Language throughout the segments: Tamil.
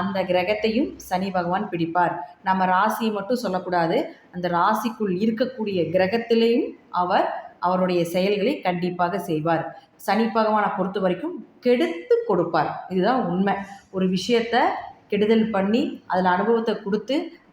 அந்த கிரகத்தையும் சனி பகவான் பிடிப்பார். நம்ம ராசியை மட்டும் சொல்லக்கூடாது. அந்த ராசிக்குள் இருக்கக்கூடிய கிரகத்திலேயும் அவர் அவருடைய செயல்களை கண்டிப்பாக செய்வார். சனி பகவானை பொறுத்த வரைக்கும் கெடுத்து கொடுப்பார். இதுதான் உண்மை. ஒரு விஷயத்த கெடுதல் பண்ணி அதில் அனுபவத்தை கொடுத்து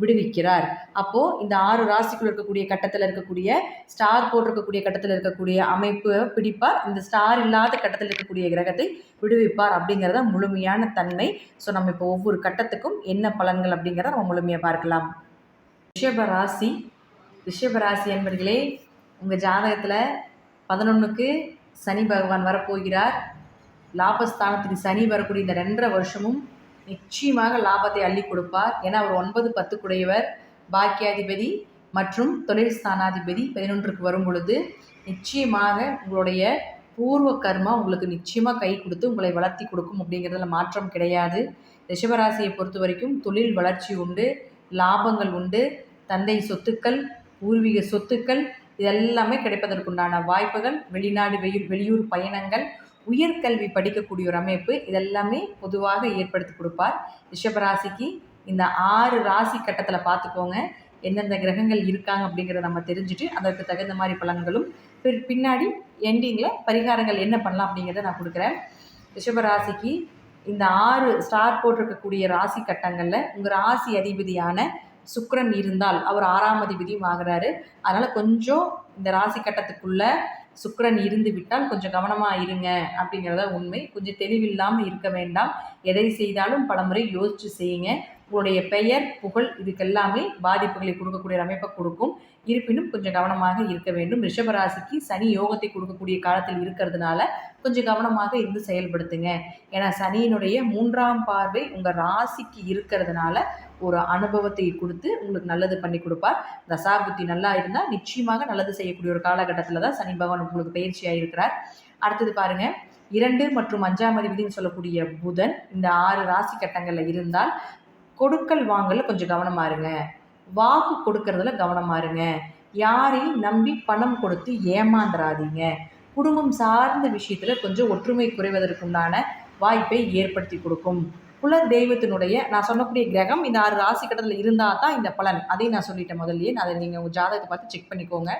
விடுவிக்கிறார். அப்போது இந்த ஆறு ராசிக்குள்ள இருக்கக்கூடிய கட்டத்தில் இருக்கக்கூடிய ஸ்டார் போட்டிருக்கக்கூடிய கட்டத்தில் இருக்கக்கூடிய அமைப்பு பிடிப்பார் இந்த ஸ்டார் இல்லாத கட்டத்தில் இருக்கக்கூடிய கிரகத்தை விடுவிப்பார் அப்படிங்கிறத முழுமையான தன்மை. ஸோ நம்ம இப்போ ஒவ்வொரு கட்டத்துக்கும் என்ன பலன்கள் அப்படிங்கிறத நம்ம முழுமையாக பார்க்கலாம். ரிஷப ராசி. ரிஷப ராசி என்பர்களே உங்கள் ஜாதகத்தில் பதினொன்றுக்கு சனி பகவான் வரப்போகிறார். லாபஸ்தானத்துக்கு சனி வரக்கூடிய இந்த ரெண்டரை வருஷமும் நிச்சயமாக லாபத்தை அள்ளி கொடுப்பார். ஏன்னா அவர் ஒன்பது பத்துக்குடையவர். பாக்கியாதிபதி மற்றும் தொழில் ஸ்தானாதிபதி பதினொன்றுக்கு வரும் பொழுது நிச்சயமாக உங்களுடைய பூர்வ கர்மா உங்களுக்கு நிச்சயமாக கை கொடுத்து உங்களை வளர்த்தி கொடுக்கும் அப்படிங்கிறதுல மாற்றம் கிடையாது. ரிஷபராசியை பொறுத்த வரைக்கும் தொழில் வளர்ச்சி உண்டு லாபங்கள் உண்டு தந்தை சொத்துக்கள் பூர்வீக சொத்துக்கள் இதெல்லாமே கிடைப்பதற்குண்டான வாய்ப்புகள் வெளிநாடு வெளியூர் பயணங்கள் உயர்கல்வி படிக்கக்கூடிய ஒரு அமைப்பு இதெல்லாமே பொதுவாக ஏற்படுத்தி கொடுப்பார். ரிஷபராசிக்கு இந்த ஆறு ராசி கட்டத்தில் பார்த்துக்கோங்க. எந்தெந்த கிரகங்கள் இருக்காங்க அப்படிங்கிறத நம்ம தெரிஞ்சுட்டு அதற்கு தகுந்த மாதிரி பலன்களும் பிற் பின்னாடி எண்டிங்கில் பரிகாரங்கள் என்ன பண்ணலாம் அப்படிங்கிறத நான் கொடுக்குறேன். ரிஷபராசிக்கு இந்த ஆறு ஸ்டார் போட்டிருக்கக்கூடிய ராசி கட்டங்களில் உங்கள் ராசி அதிபதியான சுக்கரன் இருந்தால் அவர் ஆறாம் அதிபதியும் ஆகிறாரு. அதனால் கொஞ்சம் இந்த ராசி கட்டத்துக்குள்ளே சுக்கரன் இருந்து விட்டால் கொஞ்சம் கவனமாக இருங்க அப்படிங்கிறத உண்மை. கொஞ்சம் தெளிவில்லாமல் இருக்க வேண்டாம். எதை செய்தாலும் பலமுறை யோசித்து செய்யுங்க. உங்களுடைய பெயர் புகழ் இதுக்கெல்லாமே பாதிப்புகளை கொடுக்கக்கூடிய அமைப்பை கொடுக்கும். இருப்பினும் கொஞ்சம் கவனமாக இருக்க வேண்டும். ரிஷபராசிக்கு சனி யோகத்தை கொடுக்கக்கூடிய காலத்தில் இருக்கிறதுனால கொஞ்சம் கவனமாக இருந்து செயல்படுத்துங்க. ஏன்னா சனியினுடைய மூன்றாம் பார்வை உங்கள் ராசிக்கு இருக்கிறதுனால ஒரு அனுபவத்தை கொடுத்து உங்களுக்கு நல்லது பண்ணி கொடுப்பார். தசாபுத்தி நல்லா இருந்தால் நிச்சயமாக நல்லது செய்யக்கூடிய ஒரு காலகட்டத்தில் தான் சனி பகவான் உங்களுக்கு பயிற்சியாக இருக்கிறார். அடுத்தது பாருங்க. இரண்டு மற்றும் அஞ்சாம் அதிபதினு சொல்லக்கூடிய புதன் இந்த ஆறு ராசி கட்டங்களில் இருந்தால் கொடுக்கல் வாங்கல கொஞ்சம் கவனமா இருங்க. வாக்கு கொடுக்கறதுல கவனமா இருங்க. யாரையும் நம்பி பணம் கொடுத்து ஏமாந்துடாதீங்க குடும்பம் சார்ந்த விஷயத்துல கொஞ்சம் ஒற்றுமை குறைவதற்குண்டான வாய்ப்பை ஏற்படுத்தி கொடுக்கும். குல தெய்வத்தினுடைய நான் சொல்லக்கூடிய கிரகம் இந்த ஆறு ராசி கடத்தில் இருந்தால் தான் இந்த பலன். அதையும் நான் சொல்லிட்டேன் முதல்லயே. அதை நீங்கள் உங்கள் ஜாதகத்தை பார்த்து செக் பண்ணிக்கோங்க.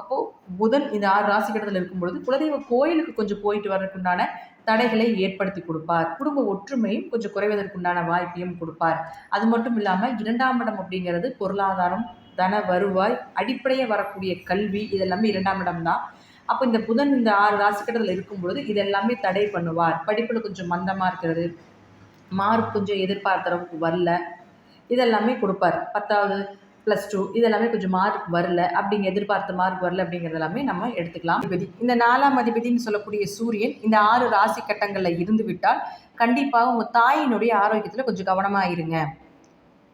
அப்போது புதன் இந்த ஆறு ராசி கட்டத்தில் இருக்கும் பொழுது குலதெய்வ கோயிலுக்கு கொஞ்சம் போயிட்டு வர்றதுக்குண்டான தடைகளை ஏற்படுத்தி கொடுப்பார். குடும்ப ஒற்றுமையும் கொஞ்சம் குறைவதற்குண்டான வாய்ப்பையும் கொடுப்பார். அது மட்டும் இல்லாமல் இரண்டாம் இடம் அப்படிங்கிறது பொருளாதாரம் தன வருவாய் அடிப்படையாக வரக்கூடிய கல்வி இதெல்லாமே இரண்டாம் இடம் தான். அப்போ இந்த புதன் இந்த ஆறு ராசிக்கட்டத்தில் இருக்கும் பொழுது இதெல்லாமே தடை பண்ணுவார். படிப்பில் கொஞ்சம் மந்தமாக இருக்கிறது மார்க் கொஞ்சம் எதிர்பார்த்த அளவுக்கு வரல இதெல்லாமே கொடுப்பார். பத்தாவது ப்ளஸ் டூ இதெல்லாமே கொஞ்சம் மார்க் வரல அப்படிங்க எதிர்பார்த்த மார்க் வரல அப்படிங்கிறது எல்லாமே நம்ம எடுத்துக்கலாம். அதிபதி இந்த நாலாம் அதிபதினு சொல்லக்கூடிய சூரியன் இந்த ஆறு ராசி கட்டங்களில் இருந்து விட்டால் கண்டிப்பாக உங்கள் தாயினுடைய ஆரோக்கியத்தில் கொஞ்சம் கவனமாக இருங்க.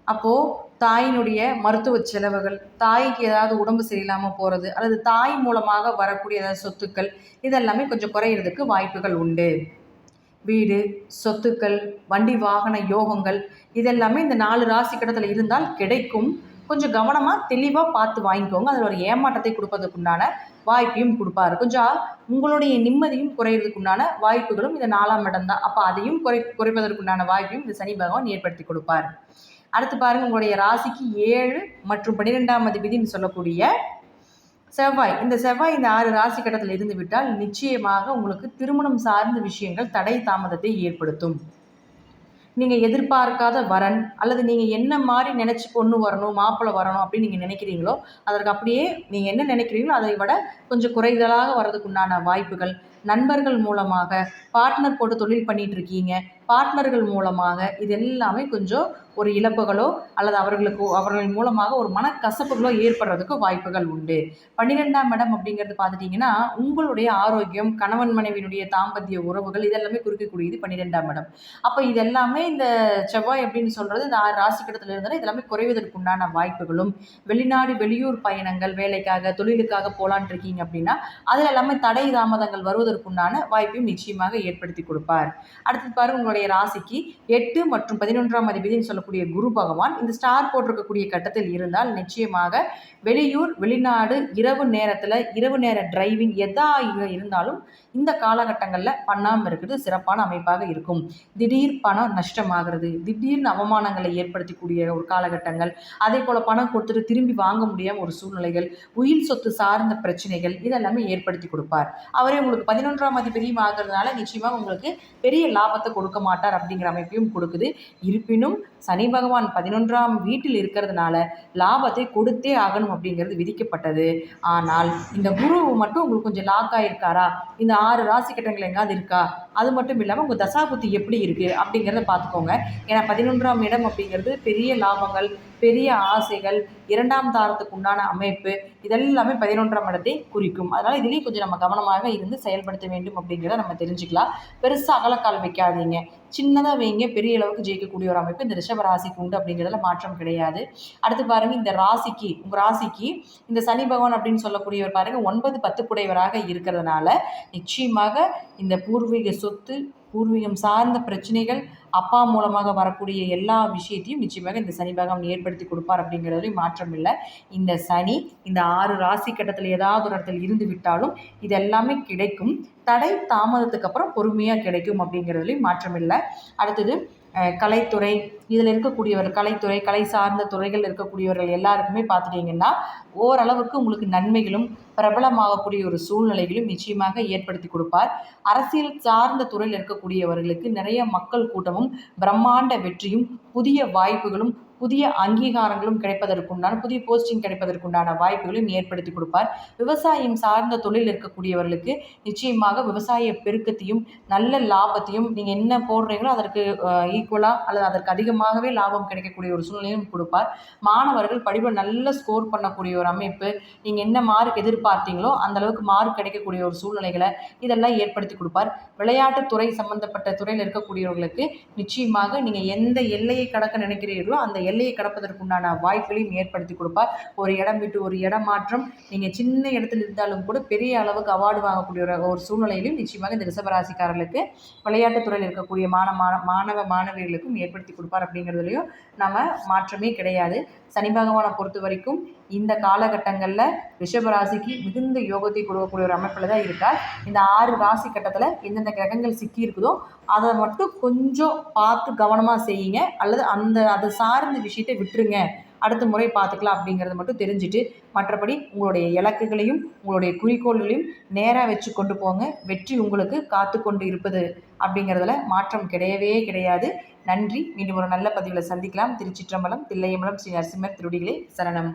அப்போது தாயினுடைய மருத்துவ செலவுகள் தாய்க்கு ஏதாவது உடம்பு சரியில்லாமல் போகிறது அல்லது தாய் மூலமாக வரக்கூடிய ஏதாவது சொத்துக்கள் இதெல்லாமே கொஞ்சம் குறையிறதுக்கு வாய்ப்புகள் உண்டு. வீடு சொத்துக்கள் வண்டி வாகன யோகங்கள் இதெல்லாமே இந்த நாலு ராசி கடத்தில் இருந்தால் கிடைக்கும். கொஞ்சம் கவனமாக தெளிவாக பார்த்து வாங்கிக்கோங்க. அதில் ஒரு ஏமாற்றத்தை கொடுப்பதற்குண்டான வாய்ப்பையும் கொடுப்பாரு. கொஞ்சம் உங்களுடைய நிம்மதியும் குறையிறதுக்குண்டான வாய்ப்புகளும் இந்த நாலாம் இடம் தான். அப்போ அதையும் குறை குறைப்பதற்குண்டான வாய்ப்பையும் இந்த சனி பகவான் ஏற்படுத்தி கொடுப்பார். அடுத்து பாருங்கள் உங்களுடைய ராசிக்கு ஏழு மற்றும் பன்னிரெண்டாம் அதிபதினு சொல்லக்கூடிய செவ்வாய். இந்த செவ்வாய் இந்த ஆறு ராசி கட்டத்தில் இருந்து விட்டால் நிச்சயமாக உங்களுக்கு திருமணம் சார்ந்த விஷயங்கள் தடை தாமதத்தை ஏற்படுத்தும். நீங்கள் எதிர்பார்க்காத வரன் அல்லது நீங்கள் என்ன மாதிரி நினச்சி பொண்ணு வரணும் மாப்பிள்ளை வரணும் அப்படின்னு நீங்கள் நினைக்கிறீங்களோ அதற்கு அப்படியே நீங்கள் என்ன நினைக்கிறீங்களோ அதை விட கொஞ்சம் குறைதலாக வர்றதுக்குண்டான வாய்ப்புகள் நண்பர்கள் மூலமாக பார்ட்னர் போட்டு தொழில் பண்ணிகிட்ருக்கீங்க பார்ட்னர்கள் மூலமாக இது எல்லாமே கொஞ்சம் ஒரு இழப்புகளோ அல்லது அவர்களுக்கு அவர்கள் மூலமாக ஒரு மனக்கசப்புகளோ ஏற்படுறதுக்கு வாய்ப்புகள் உண்டு. பன்னிரெண்டாம் இடம் அப்படிங்கிறது பார்த்துட்டிங்கன்னா உங்களுடைய ஆரோக்கியம் கணவன் மனைவியினுடைய தாம்பத்திய உறவுகள் இதெல்லாமே குறிக்கக்கூடியது பன்னிரெண்டாம் இடம். அப்போ இதெல்லாமே இந்த செவ்வாய் அப்படின்னு சொல்கிறது இந்த ஆறு ராசி கடத்தில் இருந்தாலும் இதெல்லாமே குறைவதற்குண்டான வாய்ப்புகளும் வெளிநாடு வெளியூர் பயணங்கள் வேலைக்காக தொழிலுக்காக போகலான் இருக்கீங்க அப்படின்னா அதில் எல்லாமே தடை தாமதங்கள் வருவதற்குண்டான வாய்ப்பையும் நிச்சயமாக ஏற்படுத்தி கொடுப்பார். அடுத்து பாருங்க உங்களுடைய ராசிக்கு எட்டு மற்றும் பதினொன்றாம் அதிபதினு சொல்லக்கூடிய குரு பகவான் இந்த ஸ்டார் போட்டிருக்கக்கூடிய கட்டத்தில் இருந்தால் நிச்சயமாக வெளியூர் வெளிநாடு இரவு நேரத்தில் இரவு நேர டிரைவிங் எதா இருந்தாலும் இந்த காலகட்டங்களில் பண்ணாமல் இருக்கிறது சிறப்பான அமைப்பாக இருக்கும். திடீர் பணம் நஷ்டமாகிறது. திடீர்னு அவமானங்களை ஏற்படுத்தக்கூடிய ஒரு காலகட்டங்கள். அதே போல் பணம் கொடுத்துட்டு திரும்பி வாங்க முடியாமல் ஒரு சூழ்நிலைகள் உயிர் சொத்து சார்ந்த பிரச்சனைகள் இதெல்லாமே ஏற்படுத்தி கொடுப்பார். அவரே உங்களுக்கு பதினொன்றாம் அதிபதியும் ஆகிறதுனால நிச்சயமாக உங்களுக்கு பெரிய லாபத்தை கொடுக்க மாட்டார் அப்படிங்கிற அமைப்பையும் கொடுக்குது. இருப்பினும் சனி பகவான் பதினொன்றாம் வீட்டில் இருக்கிறதுனால லாபத்தை கொடுத்தே ஆகணும் அப்படிங்கிறது விதிக்கப்பட்டது. ஆனால் இந்த குரு மட்டும் உங்களுக்கு கொஞ்சம் லாக் ஆகிருக்காரா இந்த ஆறு ராசி கட்டங்கள் எங்காவது இருக்கா? அது மட்டும் இல்லாமல் உங்கள் தசாபுத்தி எப்படி இருக்குது அப்படிங்கிறத பார்த்துக்கோங்க. ஏன்னா பதினொன்றாம் இடம் அப்படிங்கிறது பெரிய லாபங்கள். பெரிய ஆசைகள் இரண்டாம் தாரத்துக்கு உண்டான அமைப்பு இதெல்லாமே பதினொன்றாம் இடத்தை குறிக்கும். அதனால் இதுலேயும் கொஞ்சம் நம்ம கவனமாக இருந்து செயல்படுத்த வேண்டும் அப்படிங்கிறத நம்ம தெரிஞ்சுக்கலாம். பெருசாக அகலக்கால் வைக்காதீங்க. சின்னதாக வைங்க. பெரிய அளவுக்கு ஜெயிக்கக்கூடிய ஒரு அமைப்பு இந்த ரிஷப ராசிக்கு உண்டு அப்படிங்கிறதுல மாற்றம் கிடையாது. அடுத்து பாருங்கள் இந்த ராசிக்கு உங்கள் ராசிக்கு இந்த சனி பகவான் அப்படின்னு சொல்லக்கூடியவர் பாருங்கள் ஒன்பது பத்து குடையவராக இருக்கிறதுனால நிச்சயமாக இந்த பூர்வீக சொத்து பூர்வீகம் சார்ந்த பிரச்சனைகள் அப்பா மூலமாக வரக்கூடிய எல்லா விஷயத்தையும் நிச்சயமாக இந்த சனி பகவான் ஏற்படுத்தி கொடுப்பார் அப்படிங்கிறதுலையும் மாற்றம் இல்லை. இந்த சனி இந்த ஆறு ராசி கட்டத்தில் ஏதாவது ஒரு இடத்துல இருந்து விட்டாலும் இது எல்லாமே கிடைக்கும். தடை தாமதத்துக்கு அப்புறம் பொறுமையாக கிடைக்கும் அப்படிங்கிறதுலையும் மாற்றம் இல்லை. அடுத்தது கலைத்துறை இதில் இருக்கக்கூடியவர் கலைத்துறை கலை சார்ந்த துறைகள் இருக்கக்கூடியவர்கள் எல்லாருக்குமே பார்த்துட்டிங்கன்னா ஓரளவுக்கு உங்களுக்கு நன்மைகளும் பிரபலமாகக்கூடிய ஒரு சூழ்நிலைகளும் நிச்சயமாக ஏற்படுத்தி கொடுப்பார். அரசியல் சார்ந்த துறையில் இருக்கக்கூடியவர்களுக்கு நிறைய மக்கள் கூட்டமும் பிரம்மாண்ட வெற்றியும் புதிய வாய்ப்புகளும் புதிய அங்கீகாரங்களும் கிடைப்பதற்குண்டான புதிய போஸ்டிங் கிடைப்பதற்குண்டான வாய்ப்புகளையும் ஏற்படுத்தி கொடுப்பார். விவசாயம் சார்ந்த தொழில் இருக்கக்கூடியவர்களுக்கு நிச்சயமாக விவசாய பெருக்கத்தையும் நல்ல லாபத்தையும் நீங்கள் என்ன போடுறீங்களோ அதற்கு ஈக்குவலாக அல்லது அதற்கு அதிகமாகவே லாபம் கிடைக்கக்கூடிய ஒரு சூழ்நிலையும் கொடுப்பார். மாணவர்கள் படிப்பில் நல்ல ஸ்கோர் பண்ணக்கூடிய ஒரு அமைப்பு நீங்கள் என்ன மார்க் எதிர்பார்த்தீங்களோ அந்த அளவுக்கு மார்க் கிடைக்கக்கூடிய ஒரு சூழ்நிலைகளை இதெல்லாம் ஏற்படுத்தி கொடுப்பார். விளையாட்டுத்துறை சம்பந்தப்பட்ட துறையில் இருக்கக்கூடியவர்களுக்கு நிச்சயமாக நீங்கள் எந்த எல்லையை கடக்க நினைக்கிறீர்களோ அந்த எல்லையை கடப்பதற்குண்டான வாய்ப்புகளையும் ஏற்படுத்தி கொடுப்பார். ஒரு இடம் விட்டு ஒரு இடம் மாற்றம் நீங்கள் சின்ன இடத்துல இருந்தாலும் கூட பெரிய அளவுக்கு அவார்டு வாங்கக்கூடிய ஒரு ஒரு சூழ்நிலையிலும் நிச்சயமாக இந்த ரிசபராசிக்காரர்களுக்கு விளையாட்டுத்துறையில் இருக்கக்கூடிய மாணவ மாணவ மாணவிகளுக்கும் ஏற்படுத்தி கொடுப்பார் அப்படிங்கிறதுலையும் நம்ம மாற்றமே கிடையாது. சனி பகவானை பொறுத்த வரைக்கும் இந்த காலகட்டங்களில் ரிஷபராசிக்கு மிகுந்த யோகத்தை கொடுக்கக்கூடிய ஒரு அமைப்பில் தான் இருக்கார். இந்த ஆறு ராசி கட்டத்தில் எந்தெந்த கிரகங்கள் சிக்கி இருக்குதோ அதை மட்டும் கொஞ்சம் பார்த்து கவனமாக செய்யுங்க. அல்லது அந்த அதை சார்ந்த விஷயத்தை விட்டுருங்க. அடுத்த முறை பார்த்துக்கலாம் அப்படிங்கிறத மட்டும் தெரிஞ்சுட்டு மற்றபடி உங்களுடைய இலக்குகளையும் உங்களுடைய குறிக்கோள்களையும் நேராக வச்சு கொண்டு போங்க. வெற்றி உங்களுக்கு காத்து கொண்டு இருப்பது அப்படிங்கிறதுல மாற்றம் கிடையவே கிடையாது. நன்றி. மீண்டும் ஒரு நல்ல பதிவில் சந்திக்கலாம். திருச்சிற்றம்பலம் தில்லையம்பலம் ஸ்ரீ நரசிம்மர் திருடிகளே சரணம்.